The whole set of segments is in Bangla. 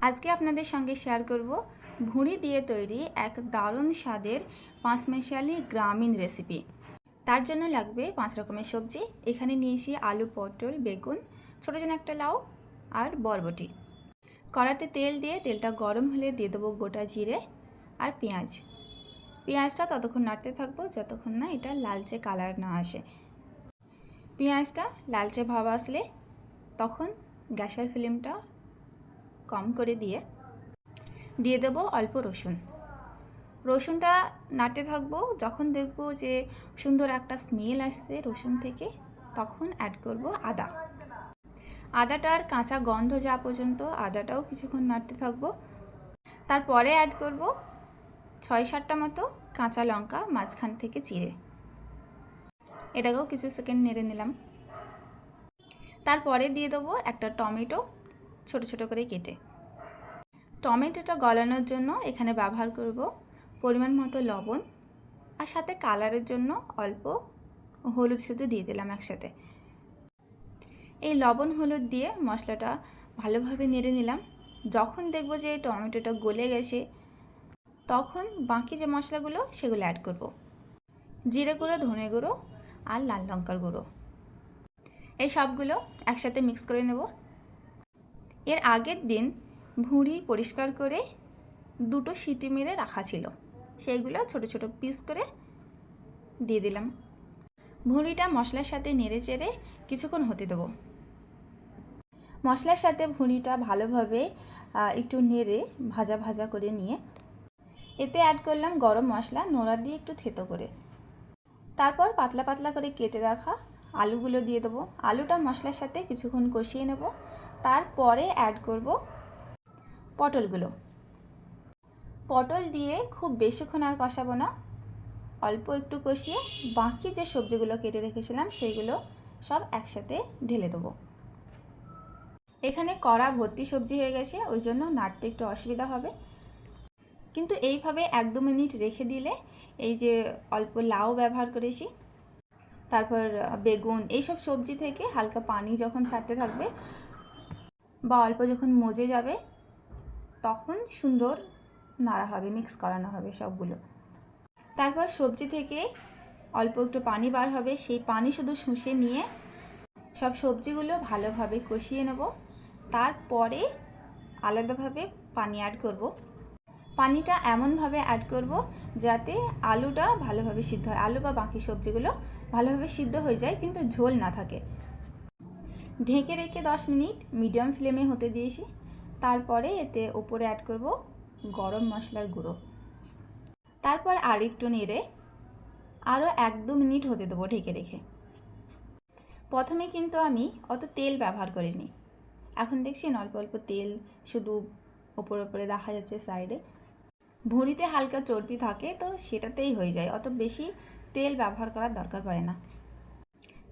আজকে আপনাদের সঙ্গে শেয়ার করব ভুঁড়ি দিয়ে তৈরি এক দারুণ স্বাদের পাঁচমেশালি গ্রামীণ রেসিপি তার জন্য লাগবে পাঁচ রকমের সবজি। এখানে নিয়েছি আলু, পটল, বেগুন, ছোটো ছোটো একটা লাউ আর বরবটি। কড়াতে তেল দিয়ে তেলটা গরম হলে দিয়ে দেবো গোটা জিরে আর পেঁয়াজ। পেঁয়াজটা ততক্ষণ নাড়তে থাকব, যতক্ষণ না এটা লালচে কালার না আসে। পেঁয়াজটা লালচে ভাব আসলে তখন গ্যাসের ফ্লেমটা কম করে দিয়ে দিয়ে দেবো অল্প রসুন। রসুনটা নাড়তে থাকব, যখন দেখব যে সুন্দর একটা স্মেল আসছে রসুন থেকে, তখন অ্যাড করব আদা। আদাটার কাঁচা গন্ধ যা পর্যন্ত, আদাটাও কিছুক্ষণ নাড়তে থাকব। তারপরে অ্যাড করব ছয় সাতটা মতো কাঁচা লঙ্কা মাঝখান থেকে চিড়ে। এটাকেও কিছু সেকেন্ড নেড়ে নিলাম। তারপরে দিয়ে দেবো একটা টমেটো ছোট ছোট করে কেটে। টমেটোটা গলানোর জন্য এখানে ব্যবহার করব পরিমাণ মতো লবণ আর সাথে কালারের জন্য অল্প হলুদ শুধু দিয়ে দিলাম একসাথে। এই লবণ হলুদ দিয়ে মশলাটা ভালোভাবে নেড়ে নিলাম। যখন দেখব যে টমেটোটা গলে গেছে, তখন বাকি যে মশলাগুলো সেগুলো অ্যাড করব। জিরে গুঁড়ো, ধনে গুঁড়ো আর লাল লঙ্কার গুঁড়ো। এই সবগুলো একসাথে মিক্স করে নেব। এর আগের দিন ভুঁড়ি পরিষ্কার করে দুটো সিটি মেরে রাখা ছিল। সেইগুলো ছোট ছোট পিস করে দিয়ে দিলাম। ভুঁড়িটা মশলার সাথে নেড়ে চেড়ে কিছুক্ষণ হতে দেবো। মশলার সাথে ভুঁড়িটা ভালোভাবে একটু নেড়ে ভাজা ভাজা করে নিয়ে এতে অ্যাড করলাম গরম মশলা, নোড়া দিয়ে একটু থেতো করে। তারপর পাতলা পাতলা করে কেটে রাখা আলুগুলো দিয়ে দেবো। আলুটা মশলার সাথে কিছুক্ষণ কষিয়ে নেব। তারপরে অ্যাড করব পটলগুলো। পটল দিয়ে খুব বেশিক্ষণ আর কষাবো না। অল্প একটু কষিয়ে বাকি যে সবজিগুলো কেটে রেখেছিলাম সেইগুলো সব একসাথে ঢেলে দেবো। এখানে কড়া ভর্তি সবজি হয়ে গেছে, ওই জন্য নাড়তে একটু অসুবিধা হবে। কিন্তু এইভাবে এক দু মিনিট রেখে দিলে এই যে অল্প লাউ ব্যবহার করেছি, তারপর বেগুন, এইসব সবজি থেকে হালকা পানি যখন ছাড়তে থাকবে বা অল্প যখন মজে যাবে তখন সুন্দর নাড়া হবে মিক্স করানো হবে সবগুলো। তারপর সবজি থেকে অল্প একটু পানি বার হবে, সেই পানি শুধু শুষে নিয়ে সব সবজিগুলো ভালোভাবে কষিয়ে নেব। তারপরে আলাদাভাবে পানি অ্যাড করব। পানিটা এমনভাবে অ্যাড করব যাতে আলুটা ভালোভাবে সিদ্ধ হয়। আলু বা বাকি সবজিগুলো ভালোভাবে সিদ্ধ হয়ে যায়, কিন্তু ঝোল না থাকে। ঢেকে রেখে দশ মিনিট মিডিয়াম ফ্লেমে হতে দিয়েছি। তারপরে এতে ওপরে অ্যাড করব গরম মশলার গুঁড়ো। তারপর আর একটু নেড়ে আরও এক দু মিনিট হতে দেবো ঢেকে রেখে। প্রথমে কিন্তু আমি অত তেল ব্যবহার করিনি। এখন দেখছি অল্প অল্প তেল শুধু ওপর ওপরে দেখা যাচ্ছে সাইডে ভুঁড়িতে হালকা চর্বি থাকে তো সেটাতেই হয়ে যায়, অত বেশি তেল ব্যবহার করার দরকার পড়ে না।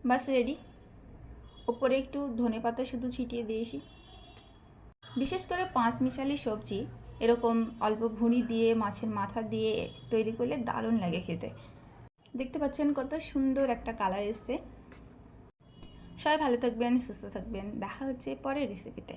বাস রেডি ওপরে একটু ধনে পাতা শুধু ছিটিয়ে দিয়েছি। বিশেষ করে পাঁচ মিশালি সবজি, এরকম অল্প ভুঁড়ি দিয়ে, মাছের মাথা দিয়ে তৈরি করলে দারুণ লাগে খেতে। দেখতে পাচ্ছেন কত সুন্দর একটা কালার এসছে। সবাই ভালো থাকবেন, সুস্থ থাকবেন। দেখা হচ্ছে পরের রেসিপিতে